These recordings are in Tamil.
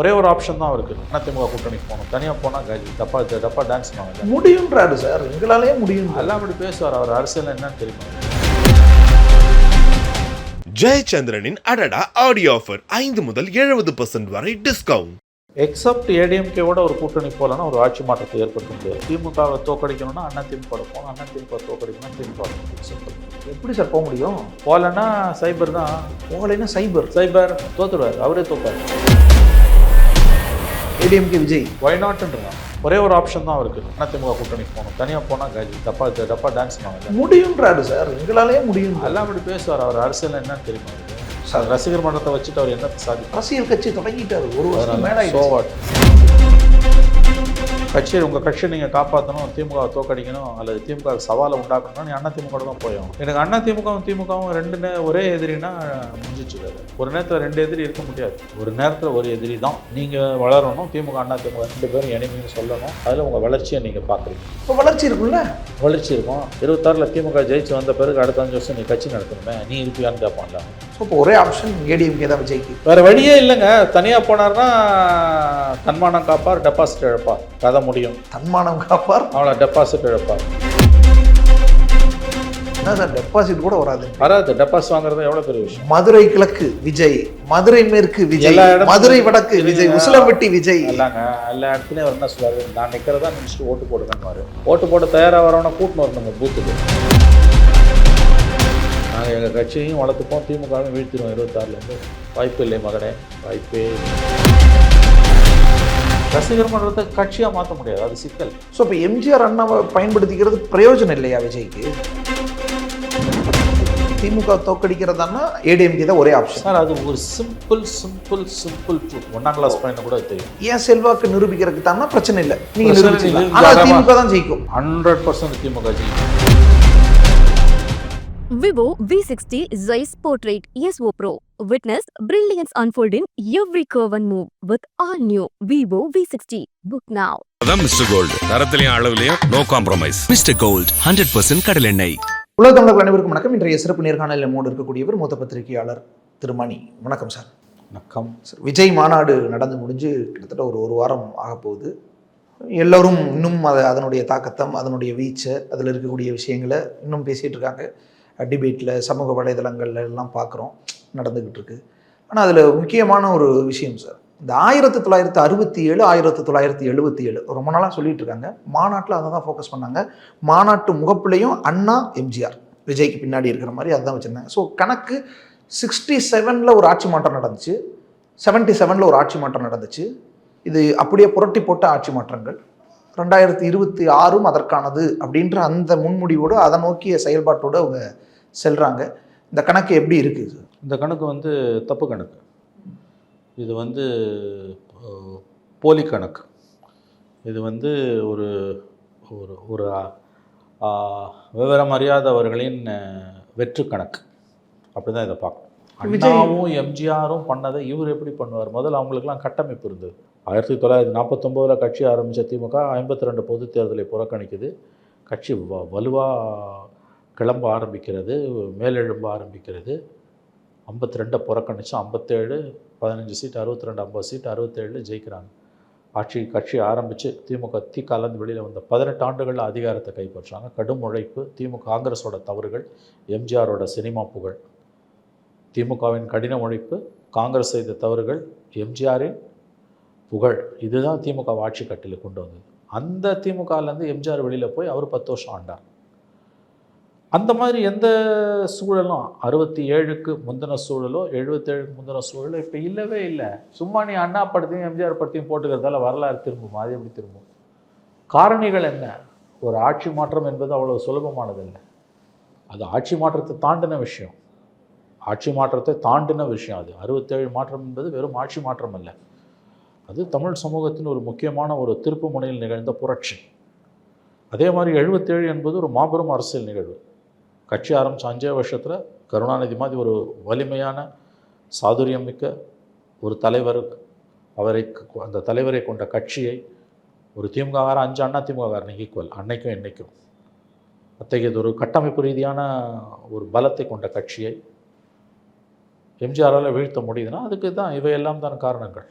ஒரே ஒரு ஆப்ஷன் தான் இருக்குது அதிமுக கூட்டணிக்கு போகணும். தனியாக போனால் கஜி டப்பா டப்பா டான்ஸ் பண்ணுவாங்க. முடியுன்றாரு சார். எங்களாலே முடியும் எல்லாம் அப்படி பேசுவார். அவர் அரசியல் என்னன்னு தெரியுமா? ஜெயச்சந்திரனின் அடடா ஆடியோ ஆஃபர் ஐந்து முதல் எழுபது பர்சன்ட் வரை டிஸ்கவுண்ட் எக்ஸப்ட் ஏடிஎம்கேவோட ஒரு கூட்டணி போகலன்னா ஒரு ஆட்சி மாற்றத்தை ஏற்படுத்த முடியாது. திமுகவை தோக்கடிக்கணும்னா அண்ணா திமுக போகணும். அண்ணா திமுக தோக்கடிக்கணும் திமுக சிம்பிள் எப்படி சார் போக முடியும்? போகலன்னா சைபர் தான். போகலைன்னா சைபர் சைபர் தோத்துருவார். அவரே தோப்பார். ஏடிஎம்கே விஜய். ஒய் நாட்ன்றான் ஒரே ஒரு ஆப்ஷன் தான் இருக்குது அதிமுக கூட்டணிக்கு போகணும். தனியாக போனால் கஜி. டப்பா டப்பா டான்ஸ் பண்ணுவாங்க. முடியுன்றாரு சார். எங்களாலே முடியும் எல்லாம் அப்படி பேசுவார். அவர் அரசியல் என்னன்னு தெரியுமா அவருக்கு? ரசிகர் மன்றத்தை வச்சுட்டு அவர் என்னத்தை சாதிப்பார்? அரசியல் கட்சி தொடங்கிட்டாரு. ஒரு வருஷம் மேல? கட்சியை உங்கள் கட்சியை நீங்கள் காப்பாற்றணும் திமுகவை தோக்கடிக்கணும் அல்லது திமுக சவாலை உண்டாக்கணும்னா நீ அண்ணா திமுக தான் போயும் எனக்கு அண்ணா திமுகவும் திமுகவும் ரெண்டு ஒரே எதிரினா முடிஞ்சிச்சு ஒரு நேரத்தில் ரெண்டு எதிரி இருக்க முடியாது. ஒரு நேரத்தில் ஒரு எதிரி தான். நீங்கள் வளரணும் திமுக அண்ணா திமுக ரெண்டு பேரும் இணைமைன்னு சொல்லணும். அதில் உங்கள் வளர்ச்சியை நீங்கள் பார்க்குறீங்க. இப்போ வளர்ச்சி இருக்குல்ல வளர்ச்சி இருக்கும். இருபத்தாறில் திமுக ஜெயிச்சு வந்த பிறகு அடுத்த அஞ்சு வருஷம் நீ கட்சி நடத்தணுமே? நீ இருப்பியான்னு கேட்பான்ல. ஸோ இப்போ ஒரே ஆப்ஷன் ஏடிஎம்கே தான் விஜய்க்கு வேற வழியே இல்லைங்க. தனியாக போனார்னா தன்மானம் காப்பார் டெபாசிட் இழப்பார். கதை முடியும். தன்மானம் காப்பார். அவளை டெபாசிட் இழப்பார். என்ன சார் டெபாசிட் கூட வராது. வராது. டெபாசிட் வாங்குறது எவ்வளோ பெரிய விஷயம்? மதுரை கிழக்கு விஜய் மதுரை மேற்கு விஜய் மதுரை வடக்கு விஜய் உசிலம்பட்டி விஜய். எல்லாங்க எல்லா இடத்துலையும் அவர் என்ன சொல்லுவாரு நான் நிற்கிறதா நினச்சிட்டு ஓட்டு போடுங்கன்னு ஓட்டு போட்டு தயாராக வரவன கூட்டின்னு வரணும் நம்ம பூத்துக்கு நாங்கள் எங்கள் கட்சியையும் வளர்த்துப்போம். திமுகவும் வீழ்த்திடுவோம். இருபத்தாறுலேருந்து வாய்ப்பு இல்லை மகனே. வாய்ப்பே. ரசிகர் மன்றத்தை கட்சியாக மாற்ற முடியாது. அது சிக்கல். ஸோ இப்போ எம்ஜிஆர் அண்ணாவை பயன்படுத்திக்கிறது பிரயோஜனம் இல்லையா விஜய்க்கு? திமுக தோக்கடிக்கிறதான்னா ஏடிஎம்கே தான் ஒரே ஆப்ஷன் சார் அது ஒரு சிம்பிள் சிம்பிள் சிம்பிள் ட்ரூத் ஒன்றாம் கிளாஸ் பையனை கூட தெரியும். ஏன் செல்வாக்கு நிரூபிக்கிறதுக்கு தானா பிரச்சனை இல்லை. நீங்க பிரச்சனை நிரூபிச்சிடலாம். இல்லை. ஆனா தாராளமா. திமுக தான் ஜெயிக்கும். ஹண்ட்ரட் பர்சன்ட் திமுக ஜெயிக்கும். Vivo V60 Zeiss Portrait ESO Pro. Witness brilliance unfold in every curve and move with all new Vivo V60. Book now. அதான் மிஸ்டர் கோல்டு தரத்திலையும் அளவுலையும் no compromise mister gold hundred percent கடல் எண்ணெய். உலக தமிழர்கள் அனைவருக்கும் வணக்கம். இன்றைய சிறப்பு நேர்காணலில் மூடு இருக்கக்கூடியவர் மூத்த பத்திரிகையாளர் திருமணி. வணக்கம் சார். வணக்கம். சார் விஜய் மாநாடு நடந்து முடிஞ்சு கிட்டத்தட்ட ஒரு ஒரு வாரம் ஆக போகுது. எல்லோரும் இன்னும் அதை அதனுடைய தாக்கத்தம் அதனுடைய வீச்சை அதில் இருக்கக்கூடிய விஷயங்களை இன்னும் பேசிகிட்டு இருக்காங்க. டிபேட்டில் சமூக வலைதளங்கள்ல எல்லாம் பார்க்குறோம். நடந்துக்கிட்டு இருக்கு ஆனால் அதில் முக்கியமான ஒரு விஷயம் சார். இந்த ஆயிரத்தி தொள்ளாயிரத்தி அறுபத்தி ஏழு ஆயிரத்தி தொள்ளாயிரத்தி எழுபத்தி ஏழு ரொம்ப நாளாக சொல்லிட்டு இருக்காங்க மாநாட்டில் அதை தான் ஃபோக்கஸ் பண்ணாங்க. மாநாட்டு முகப்புலையும் அண்ணா எம்ஜிஆர் விஜய்க்கு பின்னாடி இருக்கிற மாதிரி அதுதான் வச்சுருந்தாங்க. ஸோ கணக்கு சிக்ஸ்டி செவனில் ஒரு ஆட்சி மாற்றம் நடந்துச்சு. செவன்ட்டி செவனில் ஒரு ஆட்சி மாற்றம் நடந்துச்சு. இது அப்படியே புரட்டி போட்ட ஆட்சி மாற்றங்கள். ரெண்டாயிரத்தி இருபத்தி ஆறும் அதற்கானது அப்படின்ற அந்த முன்முடிவோடு அதை நோக்கிய செயல்பாட்டோடு அவங்க செல்கிறாங்க இந்த கணக்கு எப்படி இருக்குது இந்த கணக்கு வந்து தப்பு கணக்கு. இது வந்து போலி கணக்கு. இது வந்து ஒரு ஒரு ஒரு விவரம் அறியாதவர்களின் வெற்று கணக்கு. அப்படி தான் இதை பார்க்கணும். அண்ணாவும் எம்ஜிஆரும் பண்ணதை இவர் எப்படி பண்ணுவார்? முதல்ல அவங்களுக்குலாம் கட்டமைப்பு இருந்தது. ஆயிரத்தி தொள்ளாயிரத்தி நாற்பத்தொம்போதில் கட்சி ஆரம்பித்த திமுக ஐம்பத்தி ரெண்டு பொது தேர்தலை புறக்கணிக்குது. கட்சி வ வலுவாக கிளம்ப ஆரம்பிக்கிறது மேலெழும்ப ஆரம்பிக்கிறது. ஐம்பத்தி ரெண்டை புறக்கணிச்சு ஐம்பத்தேழு பதினஞ்சு சீட் அறுபத்தி ரெண்டு ஐம்பது சீட் அறுபத்தேழில் ஜெயிக்கிறாங்க. ஆட்சி கட்சி ஆரம்பித்து திமுக தி கலந்து வெளியில் வந்த பதினெட்டு ஆண்டுகளில் அதிகாரத்தை கைப்பற்றாங்க கடும் உழைப்பு திமுக காங்கிரஸோட தவறுகள் எம்ஜிஆரோட சினிமா புகழ். திமுகவின் கடின உழைப்பு காங்கிரஸ் செய்த தவறுகள் எம்ஜிஆரின் புகழ். இதுதான் திமுக ஆட்சி கட்டில கொண்டு வந்தது. அந்த திமுகலேருந்து எம்ஜிஆர் வெளியில் போய் அவர் பத்து வருஷம் ஆண்டார். அந்த மாதிரி எந்த சூழலும் அறுபத்தி ஏழுக்கு முந்தின சூழலோ எழுபத்தேழுக்கு முந்தின சூழலோ இப்போ இல்லவே இல்லை. சும்மா நீ அண்ணா படத்தையும் எம்ஜிஆர் படத்தையும் போட்டுக்கிறதால வரலாறு திரும்பும்? அது எப்படி திரும்பும்? காரணிகள் என்ன? ஒரு ஆட்சி மாற்றம் என்பது அவ்வளோ சுலபமானதில்லை. அது ஆட்சி மாற்றத்தை தாண்டின விஷயம். ஆட்சி மாற்றத்தை தாண்டின விஷயம் அது. அறுபத்தேழு மாற்றம் என்பது வெறும் ஆட்சி மாற்றம் அல்ல. அது தமிழ் சமூகத்தின் ஒரு முக்கியமான ஒரு திருப்பு முனையில் நிகழ்ந்த புரட்சி. அதே மாதிரி எழுபத்தேழு என்பது ஒரு மாபெரும் அரசியல் நிகழ்வு. கட்சி ஆரம்பித்த அஞ்சே வருஷத்தில் கருணாநிதி மாதிரி ஒரு வலிமையான சாதுரியம் மிக்க ஒரு தலைவர் அவரை அந்த தலைவரை கொண்ட கட்சியை ஒரு திமுககார அஞ்சு அண்ணா திமுககாரனுக்கு ஈக்குவல் அன்னைக்கும் என்றைக்கும் அத்தகையது ஒரு கட்டமைப்பு ரீதியான ஒரு பலத்தை கொண்ட கட்சியை எம்ஜிஆரால் வீழ்த்த முடியுதுன்னா அதுக்கு தான் இவையெல்லாம் தான் காரணங்கள்.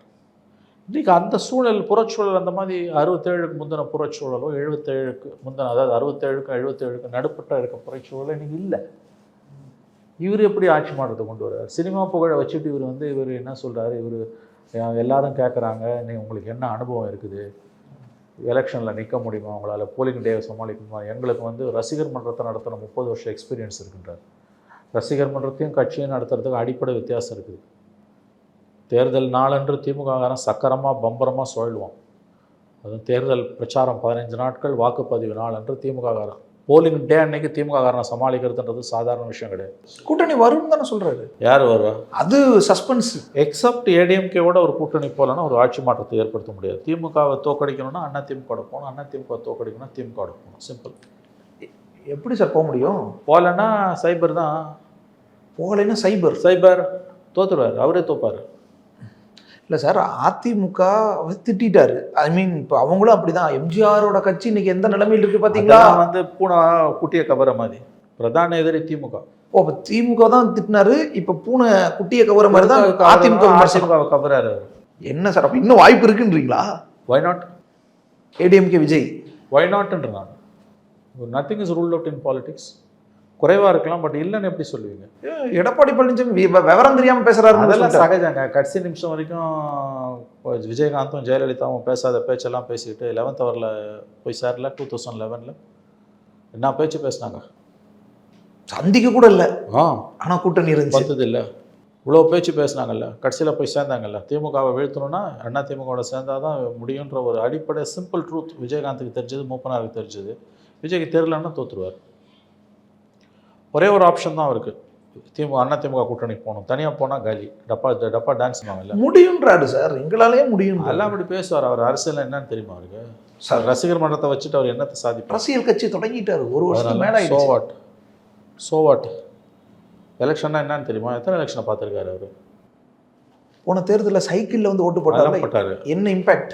இன்றைக்கி அந்த சூழல் புறச்சூழல் அந்த மாதிரி அறுபத்தேழுக்கு முந்தின புறச்சூழலோ எழுபத்தேழுக்கு முந்தின அதாவது அறுபத்தேழுக்கும் எழுபத்தேழுக்கும் நடுப்பட்ட இருக்க புறச்சூழலோ இன்னைக்கு இல்லை. இவர் எப்படி ஆட்சி மாற்றத்தை கொண்டு வர்றார்? சினிமா புகழை வச்சுட்டு இவர் வந்து இவர் என்ன சொல்கிறாரு இவர் எல்லாரும் கேட்குறாங்க நீ உங்களுக்கு என்ன அனுபவம் இருக்குது? எலெக்ஷனில் நிற்க முடியுமா? உங்களால் போலிங் டேவை சமாளிக்க முடியுமா? எங்களுக்கு வந்து ரசிகர் மன்றத்தை நடத்துகிற முப்பது வருஷம் எக்ஸ்பீரியன்ஸ் இருக்குன்றார். ரசிகர் மன்றத்தையும் கட்சியும் நடத்துறதுக்கு அடிப்படை வித்தியாசம் இருக்குது. தேர்தல் நாளன்று திமுககாரன் சக்கரமாக பம்பரமாக சுழலுவான் அதுவும் தேர்தல் பிரச்சாரம் பதினஞ்சு நாட்கள் வாக்குப்பதிவு நாளன்று திமுககாரன். போலிங் டே அன்னைக்கு திமுககாரனை சமாளிக்கிறதுன்றது சாதாரண விஷயம் கிடையாது. கூட்டணி வரும்னு தானே சொல்றாரு. யார் வருவா? அது சஸ்பென்ஸ் எக்ஸப்ட் ஏடிஎம்கேவோட ஒரு கூட்டணி போகலன்னா ஒரு ஆட்சி மாற்றத்தை ஏற்படுத்த முடியாது. திமுகவை தோக்கடிக்கணும்னா அண்ணா திமுக போகணும் அண்ணா திமுக தோக்கடிக்கணும்னா திமுக போகணும். சிம்பிள் எப்படி சார் போக முடியும்? போகலன்னா சைபர் தான். போகலைன்னா சைபர் சைபர் தோத்துருவார். அவரே தோப்பார். இல்லை சார் அதிமுக திட்டாரு ஐ மீன் இப்போ அவங்களும் அப்படிதான். எம்ஜிஆரோட கட்சி இன்னைக்கு எந்த நிலைமையில் இருக்கு அதெல்லாம் வந்து பூனை குட்டியை கவர மாதிரி. பிரதான எதிரி திமுக. ஓ அப்ப திமுக தான் திட்டினாரு. இப்ப பூனை குட்டியை கவர மாதிரி தான் அதிமுக விமர்சனம். கவராரு. என்ன சார் அப்ப இன்னும் வாய்ப்பு இருக்குன்றீங்களா? Why not ADMK Vijay. Why நாட்ன்ற நான் nothing is rule out in politics குறைவாக இருக்கலாம் பட் இல்லைன்னு எப்படி சொல்லுவீங்க? ஏ, எடப்பாடி பழனிசாமி விவரம் தெரியாம பேசுறாரு அதெல்லாம் சகஜங்க. கடைசி நிமிஷம் வரைக்கும் விஜயகாந்தும் ஜெயலலிதாவும் பேசாத பேச்செல்லாம் பேசிக்கிட்டு லெவன்த் ஹவரில் போய் சேரல டூ தௌசண்ட் லெவனில் என்ன பேச்சு பேசினாங்க? சந்திக்க கூட இல்ல. ஆ. ஆனா கூட்டணி இருந்துச்சு. வந்தது இல்லை. இவ்வளோ பேச்சு பேசுனாங்கல்ல. கடைசியில் போய் சேர்ந்தாங்கல்ல. திமுகவை வீழ்த்தணும்னா அண்ணா திமுகவோட சேர்ந்தால் தான் முடியுன்ற ஒரு அடிப்படை சிம்பிள் ட்ரூத் விஜயகாந்துக்கு தெரிஞ்சது மூப்பனாருக்கு தெரிஞ்சது. விஜய்க்கு தெரிலன்னா தோத்துருவார். ஒரே ஒரு ஆப்ஷன் தான் அவருக்கு திமுக அண்ணா திமுக கூட்டணிக்கு போகணும். தனியாக போனால் காலி. டப்பா டப்பா டான்ஸ் பண்ணுவாங்கல்ல முடியுன்றாரு சார். எங்களாலேயே முடியும் எல்லாம் அப்படி பேசுவார். அவர் அரசியல் என்னன்னு தெரியுமா அவருக்கு? சார். ரசிகர் மன்றத்தை வச்சுட்டு அவர் என்னத்தை சாதிப்பார்? அரசியல் கட்சி தொடங்கிட்டாரு. ஒரு வருஷத்துக்கு மேல சோ ஆயிடுச்சு வாட் சோ வாட் எலெக்ஷன்னா என்னன்னு தெரியுமா? எத்தனை எலெக்ஷனை பார்த்துருக்காரு அவர்? போன தேர்தலில் சைக்கிள்ல வந்து ஓட்டு போட்டாரு போட்டாரு என்ன இம்பாக்ட்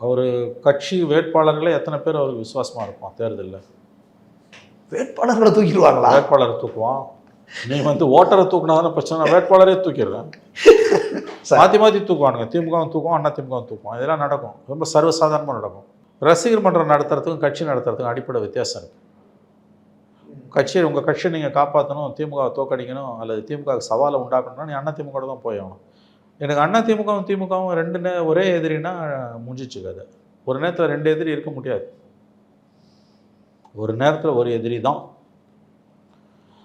அவர் கட்சி வேட்பாளர்களே எத்தனை பேர் அவருக்கு விசுவாசமாக இருப்பான் தேர்தலில்? வேட்பாளர்களை தூக்கிடுவாங்களா? வேட்பாளரை தூக்குவான். நீ வந்து ஓட்டரை தூக்குனா தானே பிரச்சனை வேட்பாளரே தூக்கிடுறேன். மாற்றி மாற்றி தூக்குவானுங்க. திமுகவும் தூக்குவோம் அண்ணா திமுகவும் தூக்குவோம் இதெல்லாம் நடக்கும். ரொம்ப சர்வசாதாரணமாக நடக்கும். ரசிகர் மன்றம் நடத்துறதுக்கும் கட்சி நடத்துறதுக்கும் அடிப்படை வித்தியாசம் இருக்குது கட்சியை உங்கள் கட்சியை நீங்கள் காப்பாற்றணும் திமுகவை தோக்கடிக்கணும் அல்லது திமுகவுக்கு சவாலை உண்டாக்கணும்னா நீ அண்ணா திமுக தான் போய் ஆகணும். எனக்கு அண்ணா திமுகவும் திமுகவும் ரெண்டு நே ஒரே எதிரினா முடிஞ்சிச்சு கதை ஒரு நேரத்தில் ரெண்டு எதிரி இருக்க முடியாது. ஒரு நேரத்தில் ஒரு எதிரி தான்.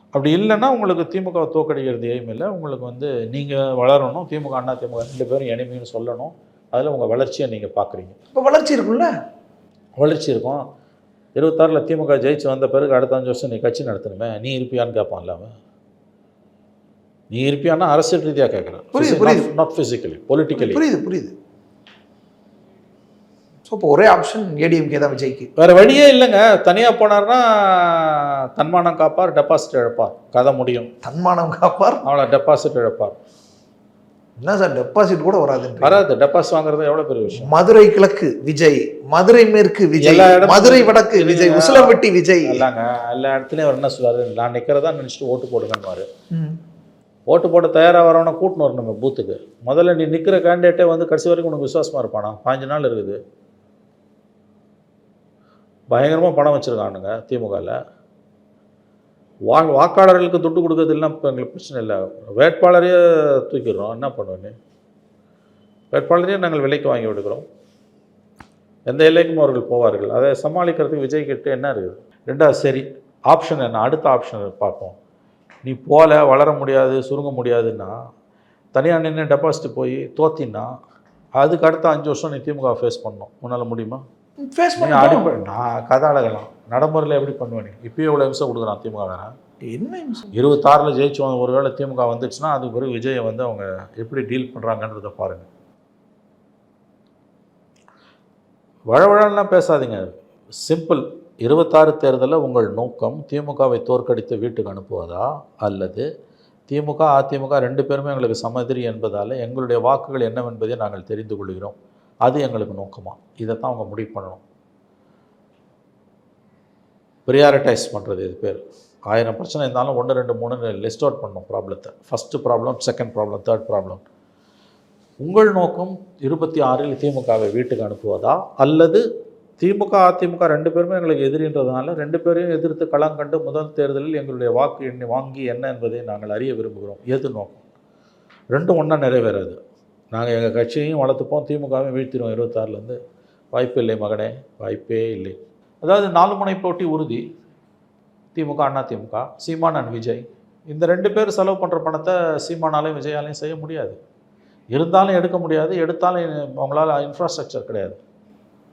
அப்படி இல்லைன்னா உங்களுக்கு திமுகவை தோக்கடிக்கிறது எய்ம் இல்லை. உங்களுக்கு வந்து நீங்கள் வளரணும். திமுக அண்ணா திமுக ரெண்டு பேரும் இணைமைன்னு சொல்லணும். அதில் உங்கள் வளர்ச்சியை நீங்கள் பார்க்குறீங்க. இப்ப வளர்ச்சி இருக்குல்ல வளர்ச்சி இருக்கும். இருபத்தாறில் திமுக ஜெயிச்சு வந்த பிறகு அடுத்த அஞ்சு வருஷம் நீ கட்சி நடத்தணுமே. நீ இருப்பியான்னு கேட்பான்ல அவன். நீ இருப்பியான்னா அரசியல் ரீதியாக கேட்குறேன். புரியுது, புரியுது. நாட் ஃபிசிக்கலி பொலிட்டிக்கலி புரியுது புரியுது. ஸோ இப்போ ஒரே ஆப்ஷன் ஏடிஎம்கே தான் விஜய்க்கு. வேறு வழியே இல்லைங்க. தனியாக போனார்னா தன்மானம் காப்பார் டெபாசிட் இழப்பார். கதை முடியும். தன்மானம் காப்பார்? அவளை டெபாசிட் இழப்பார். என்ன சார் டெபாசிட் கூட வராதுன்றீங்க? வராது. டெபாசிட் வாங்குறது எவ்வளோ பெரிய விஷயம்? மதுரை கிழக்கு விஜய் மதுரை மேற்கு விஜய் மதுரை வடக்கு விஜய்? உசிலம்பட்டி விஜய். இல்லைங்க எல்லா இடத்துலையும் அவர் என்ன சொல்லுவார் நான் நிற்கிறதா நினச்சிட்டு ஓட்டு போடுங்கன்னுவார் ம். ஓட்டு போட தயாராக வரவனை கூட்டின்னு வரணுங்க பூத்துக்கு முதல்ல நீ நிற்கிற கேண்டிடேட்டே வந்து கடைசி வரைக்கும் உனக்கு விசுவாசமாக இருப்பானா? பாஞ்சு நாள் இருக்குது. பயங்கரமாக பணம் வச்சுருக்கானுங்க திமுகவில் வா வாக்காளர்களுக்கு துட்டு கொடுக்கறதுலாம் இப்போ எங்களுக்கு பிரச்சனை இல்லை. வேட்பாளரையே தூக்கிடுறோம். என்ன பண்ணுவேன்னு வேட்பாளரையே நாங்கள் விலைக்கு வாங்கி விடுக்கிறோம் எந்த எல்லைக்கும் அவர்கள் போவார்கள். அதை சமாளிக்கிறதுக்கு விஜய் கிட்ட என்ன இருக்குது? ரெண்டாவது சரி ஆப்ஷன் என்ன? அடுத்த ஆப்ஷன் பார்ப்போம். நீ போல வளர முடியாது சுருங்க முடியாதுன்னா தனியாக நின்று டெபாசிட் போய் தோத்தின்னா அதுக்கு அடுத்த அஞ்சு வருஷம் நீ திமுக ஃபேஸ் பண்ணணும். உன்னால் முடியுமா? ஃபேஸ் நீ பண்ணி அடிப்படை நான் கதை அழகலாம் நடைமுறையில் எப்படி பண்ணுவேன் இப்பயே இவ்வளோ நிமிஷம் கொடுக்குறான் திமுககாரன் என்ன நிமிஷம்? இருபத்தாறில் ஜெயிச்சு வந்து ஒருவேளை திமுக வந்துச்சுன்னா அதுக்கு பிறகு விஜயை வந்து அவங்க எப்படி டீல் பண்ணுறாங்கன்றதை பாருங்கள் வழவழலாம் பேசாதீங்க. சிம்பிள் இருபத்தாறு தேர்தலில் உங்கள் நோக்கம் திமுகவை தோற்கடித்து வீட்டுக்கு அனுப்புவதா? அல்லது திமுக அதிமுக ரெண்டு பேருமே எங்களுக்கு சமதிரி என்பதால் எங்களுடைய வாக்குகள் என்னவென்பதை நாங்கள் தெரிந்து கொள்கிறோம். அது எங்களுக்கு நோக்கமாக இதைத்தான் அவங்க முடிவு பண்ணணும். ப்ரியாரிட்டைஸ் பண்ணுறது இது பேர். ஆயிரம் பிரச்சனை இருந்தாலும் ஒன்று ரெண்டு மூணு லிஸ்ட் அவுட் பண்ணணும் ப்ராப்ளத்தை first problem second problem third problem உங்கள் நோக்கம் இருபத்தி ஆறில் திமுகவை வீட்டுக்கு அனுப்புவதா? அல்லது திமுக அதிமுக ரெண்டு பேருமே எங்களுக்கு எதிரின்றதுனால ரெண்டு பேரையும் எதிர்த்து களம் கண்டு முதல் தேர்தலில் எங்களுடைய வாக்கு எண்ணி வாங்கி என்ன என்பதை நாங்கள் அறிய விரும்புகிறோம். எது நோக்கம்? ரெண்டும் ஒன்றா நிறைவேறாது. நாங்கள் எங்கள் கட்சியையும் வளர்த்துப்போம். திமுகவையும் வீழ்த்திடுவோம். இருபத்தாறுலேருந்து வாய்ப்பு இல்லை மகனே. வாய்ப்பே இல்லை. அதாவது நாலு முனை போட்டி உறுதி. திமுக அண்ணா திமுக சீமான் அண்ட் விஜய். இந்த ரெண்டு பேர் செலவு பண்ணுற பணத்தை சீமானாலையும் விஜயாலையும் செய்ய முடியாது. இருந்தாலும் எடுக்க முடியாது. எடுத்தாலும் அவங்களால இன்ஃப்ராஸ்ட்ரக்சர் கிடையாது.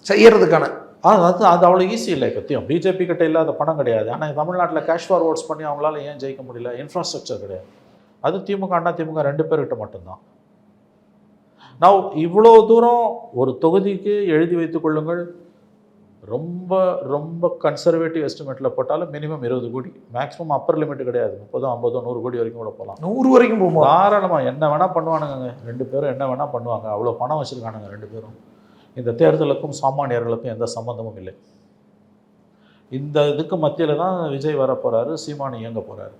செய்யறதுக்கான. ஆ, அது அது அவ்வளோ ஈஸி இல்லை பற்றியும் பிஜேபி கிட்ட இல்லாத பணம் கிடையாது. ஆனால் தமிழ்நாட்டில் கேஷ் ஃபார்வர்ட்ஸ் பண்ணி அவங்களால ஏன் ஜெயிக்க முடியல? இன்ஃப்ராஸ்ட்ரக்சர் கிடையாது. அது திமுக அண்ணா திமுக ரெண்டு பேர்கிட்ட மட்டும்தான். நான் இவ்வளோ தூரம் ஒரு தொகுதிக்கு எழுதி வைத்துக் கொள்ளுங்கள். ரொம்ப ரொம்ப கன்சர்வேட்டிவ் எஸ்டிமேட்டில் போட்டாலும் மினிமம் இருபது கோடி. மேக்ஸிமம் அப்பர் லிமிட் கிடையாது. முப்பதோ ஐம்பதோ நூறு கோடி வரைக்கும் கூட போகலாம். நூறு வரைக்கும் போகுமா தாராளமாக என்ன வேணால் பண்ணுவானுங்க ரெண்டு பேரும் என்ன வேணால் பண்ணுவாங்க. அவ்வளோ பணம் வச்சுருக்கானுங்க ரெண்டு பேரும். இந்த தேர்தலுக்கும் சாமானியர்களுக்கும் எந்த சம்மந்தமும் இல்லை. இந்த இதுக்கு மத்தியில் தான் விஜய் வர போகிறாரு சீமான் இயங்க போகிறாரு.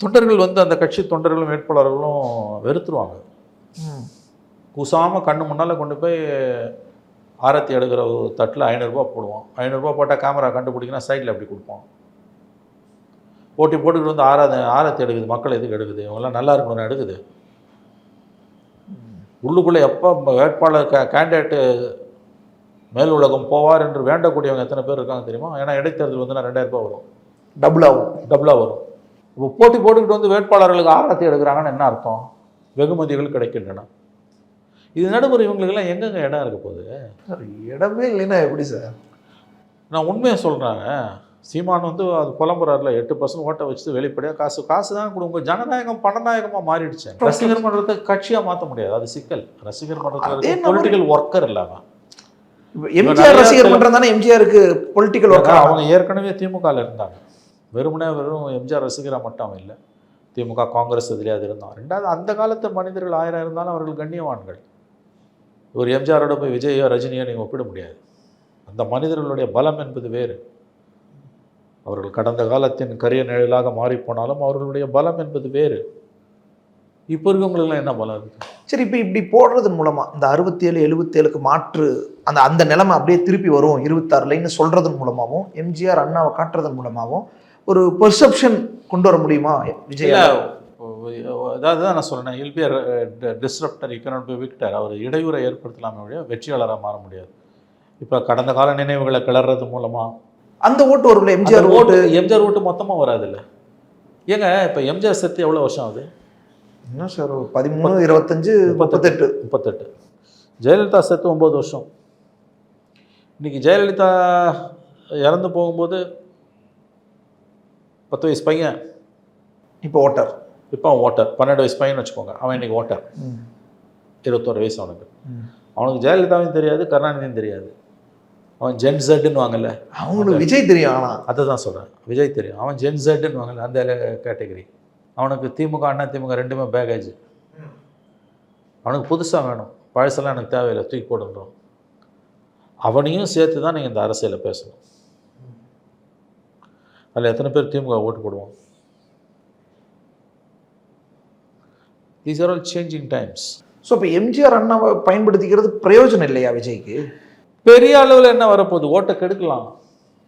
தொண்டர்கள் வந்து அந்த கட்சி தொண்டர்களும் வேட்பாளர்களும் வெறுத்துருவாங்க. ம். கூசாமல் கண்ணு முன்னால் கொண்டு போய் ஆரத்தி எடுக்கிற ஒரு தட்டில் ஐநூறுரூபா போடுவோம் ஐநூறுரூபா போட்டால் கேமரா கண்டுபிடிக்கினா சைடில் அப்படி கொடுப்போம் போட்டி போட்டுக்கிட்டு வந்து ஆராத ஆரத்தி எடுக்குது மக்கள் எதுக்கு எடுக்குது? இவங்கெல்லாம் நல்லா இருக்கணும்னு எடுக்குது. உள்ளுக்குள்ளே எப்போ வேட்பாளர் கே கேண்டிடேட்டு மேல் உலகம் போவார் என்று வேண்டக்கூடியவங்க எத்தனை பேர் இருக்காங்க தெரியுமா? ஏன்னா இடைத்தேர்தல் வந்து ரெண்டாயிரம் ரூபாய் வரும். டபுள் ஆகும். டபுளாக வரும். இப்போ போட்டி போட்டுக்கிட்டு வந்து வேட்பாளர்களுக்கு ஆராத்தி எடுக்கிறாங்கன்னு என்ன அர்த்தம்? வெகுமதிகள் கிடைக்கின்றன. இது நடுமுறை இவங்களுக்கெல்லாம் எங்கெங்க இடம் இருக்க போகுது? சார் இடமே இல்லைன்னா எப்படி சார்? நான் உண்மையை சொல்கிறாங்க சீமான் வந்து அது புலம்புறாருல எட்டு பர்சன்ட் ஓட்டை வச்சு வெளிப்படையாக காசு காசு தான் கொடுங்க. ஜனநாயகம் பணநாயகமாக மாறிடுச்சு. ரசிகர் மன்றத்தை கட்சியாக மாற்ற முடியாது. அது சிக்கல். ரசிகர் மன்றத்தில் பொலிட்டிக்கல் ஒர்க்கர் இல்லாமல் எம்ஜிஆர் ரசிகர் மன்றம் தானே எம்ஜிஆருக்கு பொலிட்டிக்கல் ஒர்க் அவங்க ஏற்கனவே திமுகவில் இருந்தாங்க. வெறுமனே வெறும் எம்ஜிஆர் ரசிகராக மட்டும் அவன் இல்லை. திமுக காங்கிரஸ் இதுலேயே இருந்தான். ரெண்டாவது அந்த காலத்து மனிதர்கள் ஆயிரம் இருந்தாலும் அவர்கள் கண்ணியவான்கள். ஒரு எம்ஜிஆரோட போய் விஜயோ ரஜினியோ நீங்கள் ஒப்பிட முடியாது. அந்த மனிதர்களுடைய பலம் என்பது வேறு. அவர்கள் கடந்த காலத்தின் கரிய நிழலாக மாறிப்போனாலும் அவர்களுடைய பலம் என்பது வேறு. இப்போ இருக்கவங்களுக்குலாம் என்ன பலம் இருக்குது சரி இப்போ இப்படி போடுறதன் மூலமாக இந்த அறுபத்தேழு எழுபத்தேழுக்கு மாற்று அந்த அந்த நிலைமை அப்படியே திருப்பி வரும். இருபத்தாறுலைன்னு சொல்கிறதன் மூலமாகவும் எம்ஜிஆர் அண்ணாவை காட்டுறதன் மூலமாகவும் ஒரு பெர்செப்ஷன் கொண்டு வர முடியுமா? விஜய் இல்லை அதாவது தான் நான் சொன்னேன் will be disruptor he cannot be victor அவர் இடையூறை ஏற்படுத்தலாமே வழியா வெற்றியாளராக மாற முடியாது. இப்போ கடந்த கால நினைவுகளை கிளறது மூலமாக அந்த ஓட்டு வரும்ல எம்ஜிஆர் ஓட்டு எம்ஜிஆர் ஓட்டு மொத்தமாக வராதுல்ல. ஏங்க இப்போ எம்ஜிஆர் செத்து எவ்வளோ வருஷம் ஆகுது? என்ன சார் பதிமூணு இருபத்தஞ்சு முப்பத்தெட்டு. முப்பத்தெட்டு. ஜெயலலிதா செத்து ஒம்பது வருஷம். இன்னைக்கு ஜெயலலிதா இறந்து போகும்போது பத்து வயசு பையன். இப்போ ஓட்டர். இப்போ அவன் ஓட்டர். பன்னெண்டு வயசு பையன் வச்சுக்கோங்க. அவன் இன்னைக்கு ஓட்டர். இருபத்தோரு வயசு அவனுக்கு. அவனுக்கு ஜெயலலிதாவையும் தெரியாது கருணாநிதியும் தெரியாது. அவன் ஜென் ஜெட்டுன்னு வாங்கல்ல அவங்களுக்கு விஜய் தெரியும் ஆனா. அதை தான் சொல்கிறேன் விஜய் தெரியும். அவன் ஜென் ஜெட்டுன்னு வாங்கல அந்த கேட்டகரி அவனுக்கு திமுக அண்ணா திமுக ரெண்டுமே பேகேஜ் அவனுக்கு புதுசாக வேணும். பழசெல்லாம் எனக்கு தேவையில்லை தூக்கி போடுன்றோம் அவனையும் சேர்த்து தான் நீங்கள் இந்த அரசியலில் பேசணும். அதில் எத்தனை பேர் திமுக ஓட்டு போடுவோம் these are all changing times so இப்போ எம்ஜிஆர் அண்ணாவை பயன்படுத்திக்கிறது பிரயோஜனம் இல்லையா விஜய்க்கு? பெரிய அளவில் என்ன வரப்போகுது? ஓட்டை கெடுக்கலாம்.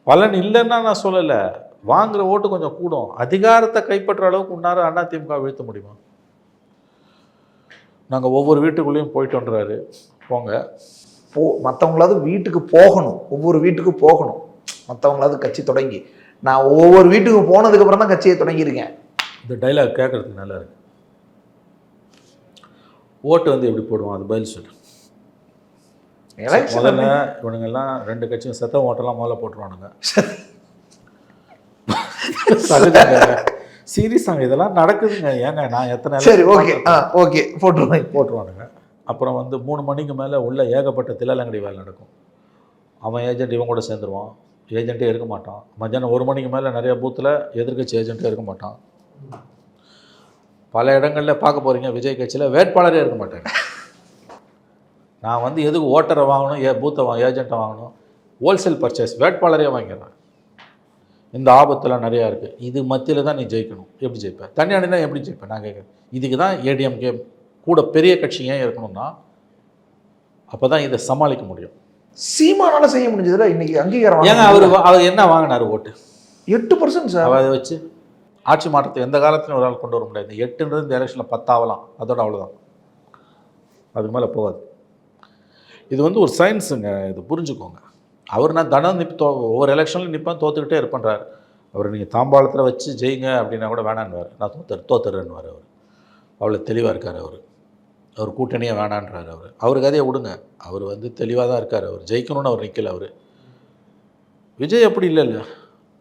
பலன் இல்லைன்னா நான் சொல்லலை. வாங்குற ஓட்டு கொஞ்சம் கூடும். அதிகாரத்தை கைப்பற்ற அளவுக்கு உன்னார அண்ணா திமுக வீழ்த்த முடியுமா? நாங்கள் ஒவ்வொரு வீட்டுக்குள்ளேயும் போயிட்டோன்றாரு. போங்க. போ மற்றவங்களாவது வீட்டுக்கு போகணும். ஒவ்வொரு வீட்டுக்கு போகணும். மற்றவங்களாவது கட்சி தொடங்கி. நான் ஒவ்வொரு வீட்டுக்கு போனதுக்கு அப்புறம் தான் கட்சியை தொடங்கியிருக்கேன். இந்த டைலாக் கேட்குறதுக்கு நல்லா இருக்கு. ஓட்டு வந்து எப்படி போடுவோம் அது பதில் சொல்லு. முதல்ல இவனுங்கெல்லாம் ரெண்டு கட்சியும் செத்த ஓட்டெல்லாம் முதல்ல போட்டுருவானுங்க. சீரியஸாங்க இதெல்லாம் நடக்குதுங்க. ஏங்க நான் எத்தனை சரி ஓகே ஆ ஓகே போட்டுருவேன் போட்டுருவானுங்க. அப்புறம் வந்து மூணு மணிக்கு மேலே உள்ள ஏகப்பட்ட தில்லாலங்கடி வேலை நடக்கும். அவன் ஏஜென்ட் இவன் கூட சேர்ந்துருவான். ஏஜென்ட்டே இருக்க மாட்டான். மத்தியானம் ஒரு மணிக்கு மேலே நிறைய பூத்தில் எதிர்க்கட்சி ஏஜென்ட்டே இருக்க மாட்டான். பல இடங்களில் பார்க்க போகிறீங்க விஜய் கட்சியில் வேட்பாளரே இருக்க மாட்டாங்க நான் வந்து எதுக்கு ஓட்டரை வாங்கணும் ஏ பூத்தை வா ஏஜென்ட்டை வாங்கணும்? ஹோல்சேல் பர்ச்சேஸ் வேட்பாளரே வாங்கிடுறேன். இந்த ஆபத்தெல்லாம் நிறையா இருக்குது இது மத்தியில் தான் நீ ஜெயிக்கணும். எப்படி ஜெயிப்ப? தனியாடினா எப்படி ஜெயிப்பேன் நான் கேட்குறேன் இதுக்கு தான் ஏடிஎம்கே கூட பெரிய கட்சி ஏன் இருக்கணும்னா அப்போ தான் இதை சமாளிக்க முடியும். சீமானால செய்ய முடிஞ்சதுல இன்னைக்கு அங்கீகாரம் ஏங்க அவர் அவர் என்ன வாங்கினார் ஓட்டு? எட்டு பர்சன்ட் சார். அதை வச்சு ஆட்சி மாற்றத்தை எந்த காலத்துலையும் ஒரு ஆள் கொண்டு வர முடியாது. எட்டுன்றது இந்த எலெக்ஷனில் பத்தாவலாம். அதோட அவ்வளோதான் அதுக்கு மேலே போகாது. இது வந்து ஒரு சயின்ஸுங்க இது புரிஞ்சுக்கோங்க. அவர் நான் தனம் நிப் ஒவ்வொரு எலெக்ஷன்லையும் நிற்பேன் தோத்துக்கிட்டே இருப்பேன்றார். அவர் நீங்கள் தாம்பாளத்தில் வச்சு ஜெயிங்க அப்படின்னா கூட வேணான்னுவார். நான் தோத்தர் தோத்துறேன்னுவார் அவர். அவ்வளோ தெளிவாக இருக்கார் அவர். அவர் கூட்டணியே வேணான்றார் அவர். அவருக்கு அதே விடுங்க. அவர் வந்து தெளிவாக தான் இருக்கார். அவர் ஜெயிக்கணும்னு அவர் நிற்கல அவர். விஜய் அப்படி இல்லைல்ல.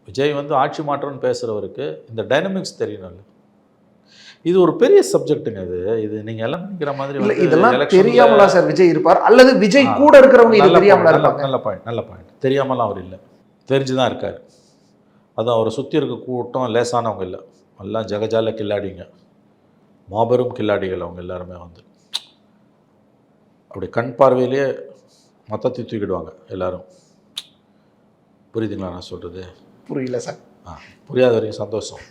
விஜய் வந்து ஆட்சி மாற்றம்னு பேசுகிறவருக்கு இந்த டைனமிக்ஸ் தெரியணும்ல இது ஒரு பெரிய சப்ஜெக்ட்டுங்க இது. இது நீங்கள் எல்லாம் நினைக்கிற மாதிரி இல்ல இதெல்லாம் தெரியாமலா சார் விஜய் இருப்பார்? அல்லது விஜய். கூட இருக்கிறவங்க இது நல்ல தெரியாமலா இருப்பாங்க? நல்ல பாயிண்ட் நல்ல பாயிண்ட் தெரியாமலாம் அவர் இல்லை. தெரிஞ்சு தான் இருக்கார். அதுவும் அவரை சுற்றி இருக்க கூட்டம் லேசானவங்க இல்லை. எல்லாம் ஜெகஜால கில்லாடிங்க. மாபெரும் கில்லாடிகள் அவங்க எல்லாருமே வந்து. அப்படி கண் பார்வையிலேயே மொத்தத்தை தூக்கிடுவாங்க எல்லாரும். புரியுதுங்களா நான் சொல்கிறது புரியல சார். ஆ புரியாத வரைக்கும் சந்தோஷம்.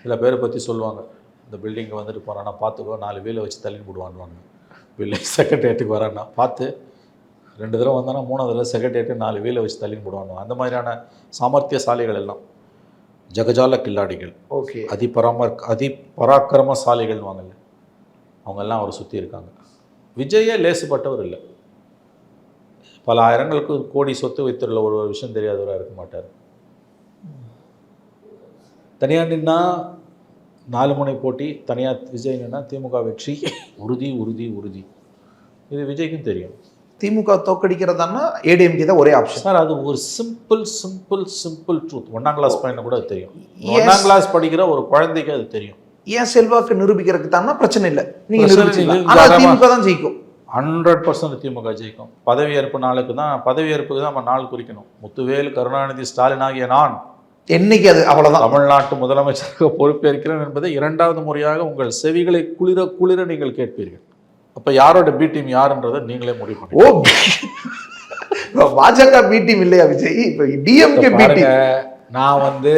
சில பேரை பற்றி சொல்லுவாங்க. இந்த பில்டிங்கை வந்துட்டு போகிறான்னா பார்த்துக்கோ நாலு வீலை வச்சு தள்ளி போடுவான்வாங்க பில்டிங் செக்ரட்டேரியட்டுக்கு வரான்னா பார்த்து ரெண்டு தடவை வந்தானா மூணாவது தடவை செக்ரட்டேரியட்டு நாலு வீலை வச்சு தள்ளி போடுவாங்க அந்த மாதிரியான சாமர்த்தியசாலிகள் எல்லாம் ஜகஜால கில்லாடிகள் ஓகே. அதி பராமர் அதி பராக்கிரமசாலிகள் வாங்கல அவங்கெல்லாம் அவரை சுற்றி இருக்காங்க. விஜயே லேசுப்பட்டவர் இல்லை. பல ஆயிரங்களுக்கு கோடி சொத்து வைத்துள்ள ஒரு விஷயம் தெரியாதவராக இருக்க மாட்டார். தனியாக நின்னா நாலு முனை போட்டி தனியாக விஜய் நின்னா திமுக வெற்றி. உறுதி உறுதி உறுதி. இது விஜய்க்கும் தெரியும். திமுக தோக்கடிக்கிறதான்னா ஏடிஎம்கே தான் ஒரே ஆப்ஷன் சார் அது ஒரு சிம்பிள் சிம்பிள் சிம்பிள் ட்ரூத் ஒன்றாம் கிளாஸ் பையனை கூட அது தெரியும். ஒன்றாம் கிளாஸ் படிக்கிற ஒரு குழந்தைக்கு அது தெரியும். ஏன் செல்வாக்கு நிரூபிக்கிறதுக்கு தானா பிரச்சனை இல்லை. நீங்க பிரச்சனை நிரூபிச்சிக்கலாம். திமுக தான் ஜெயிக்கும். ஹண்ட்ரட் பர்சன்ட் திமுக ஜெயிக்கும். பதவியேற்பு நாளுக்கு தான் பதவியேற்புக்கு தான் நம்ம நாள் குறிக்கணும். முத்துவேல் கருணாநிதி ஸ்டாலின் ஆகிய நான் என்னைக்கு அது? அவ்வளவுதான். தமிழ்நாட்டு முதலமைச்சராக பொறுப்பேற்கிறேன் என்பதை இரண்டாவது முறையாக உங்கள் செவிகளை குளிர குளிர நீங்கள் கேட்பீர்கள். அப்ப யாரோட பி டீம் யாருன்றதை நீங்களே முடிவு ஓ பண்ணுங்க பாஜக பி டீம் இல்லையா விஜய்? இப்ப டிஎம்கே பி டீம் நான் வந்து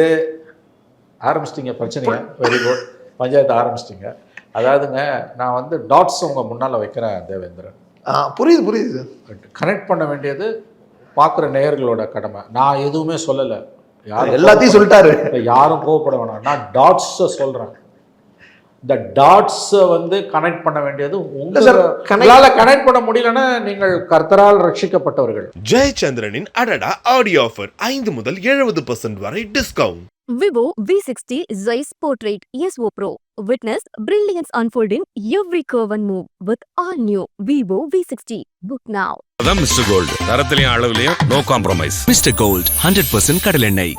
ஆரம்பிச்சிட்டிங்க பிரச்சனைங்க வெரி குட் பஞ்சாயத்து ஆரம்பிச்சிட்டிங்க. அதாவதுங்க நான் வந்து டாட்ஸ் உங்க முன்னால வைக்கிறேன் தேவேந்திரன். புரியுது புரியுது சார். கனெக்ட் பண்ண வேண்டியது பார்க்குற நேயர்களோட கடமை. நான் எதுவுமே சொல்லலை. யாரும் எல்லாத்தையும் சொல்லிட்டாரு. யாரும் கோவப்பட வேணாம். நான் டாட்ஸை சொல்கிறேன் இந்த டாட்ஸை வந்து கனெக்ட் பண்ண வேண்டியது உங்களால் கனெக்ட் பண்ண முடியலன்னா நீங்கள் கர்த்தரால் ரட்சிக்கப்பட்டவர்கள். ஜெயச்சந்திரனின் அடடா ஆடியோ ஆஃபர் ஐந்து முதல் எழுபது பர்சன்ட் வரை discount Vivo V60 Zeiss Portrait ESO Pro. Witness brilliance unfold in every curve and move with all new Vivo V60. Book now. அதான் மிஸ்டர் கோல்டு தரத்திலையும் அளவுலையும் no compromise mister gold hundred percent கடலெண்ணெய்